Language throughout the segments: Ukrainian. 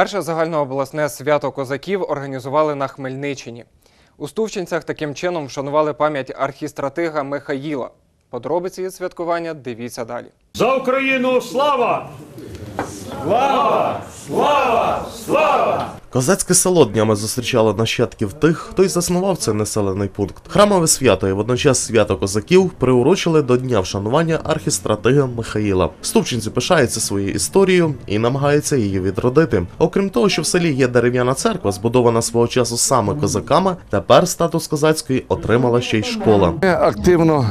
Перше загальнообласне свято козаків організували на Хмельниччині. У Стувчинцях таким чином вшанували пам'ять архістратига Михаїла. Подробиці від святкування дивіться далі. За Україну слава! Слава! Слава! Слава! Козацьке село днями зустрічало нащадків тих, хто й заснував цей населений пункт. Храмове свято і водночас свято козаків приурочили до дня вшанування архістратига Михаїла. Ступчинці пишаються своєю історією і намагаються її відродити. Окрім того, що в селі є дерев'яна церква, збудована свого часу саме козаками, тепер статус козацької отримала ще й школа. Активно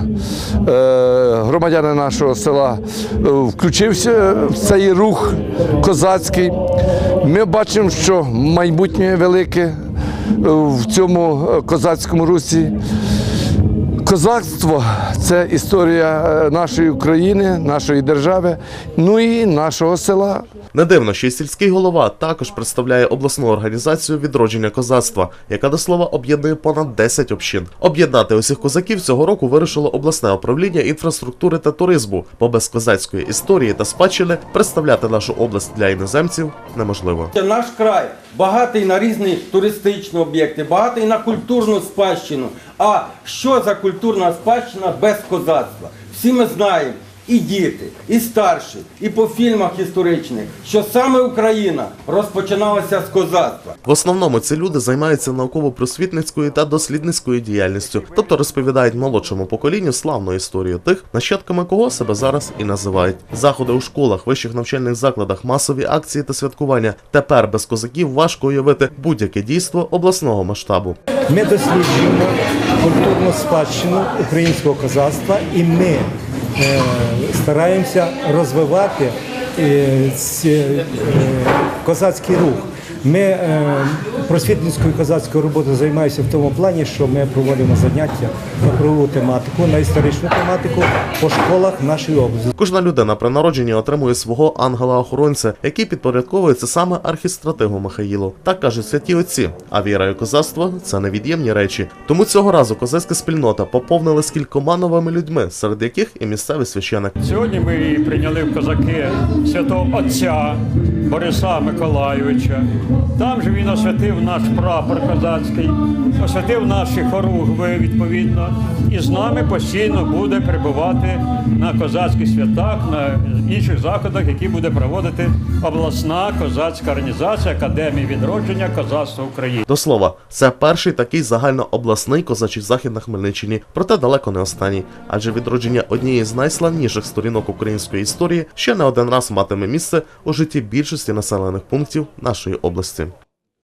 е, громадяни нашого села е, включився в цей рух козацький. Ми бачимо, що майбутнє велике е, в цьому е, козацькому русі. Козацтво це історія е, нашої України, нашої держави, ну і нашого села. Не дивно, що й сільський голова також представляє обласну організацію відродження козацтва, яка до слова об'єднує понад 10 общин. Об'єднати усіх козаків цього року вирішило обласне управління інфраструктури та туризму, бо без козацької історії та спадщини представляти нашу область для іноземців неможливо. Це Наш край багатий на різні туристичні об'єкти, багатий на культурну спадщину. А що за культурна спадщина без козацтва? Всі ми знаємо, і діти, і старші, і по фільмах історичних, що саме Україна розпочиналася з козацтва. В основному ці люди займаються науково-просвітницькою та дослідницькою діяльністю, тобто розповідають молодшому поколінню славну історію тих, нащадками кого себе зараз і називають. Заходи у школах, вищих навчальних закладах, масові акції та святкування. Тепер без козаків важко уявити будь-яке дійство обласного масштабу. Ми досліджуємо культурну спадщину українського козацтва і ми стараємося розвивати е, е, козацький рух. Ми е, просвітницькою козацькою роботою займаємося в тому плані, що ми проводимо заняття на правову тематику, на історичну тематику по школах нашої області. Кожна людина при народженні отримує свого ангела-охоронця, який підпорядковується саме архістратигу Михаїлу. Так кажуть святі отці. А віра і козацтво це невід'ємні речі. Тому цього разу козацька спільнота поповнилась кількома новими людьми, серед яких і місцевий священик. Сьогодні ми прийняли в козаки святого Отця Бориса Миколайовича. Там же він освятив наш прапор козацький, освятив наші хоругви відповідно, і з нами постійно буде перебувати на козацьких святах, на інших заходах, які буде проводити обласна козацька організація Академії відродження козацтва України. До слова, це перший такий загальнообласний козачий захід на Хмельниччині, проте далеко не останній, адже відродження однієї з найславніших сторінок української історії ще не один раз матиме місце у житті більшості населених пунктів нашої області. listen.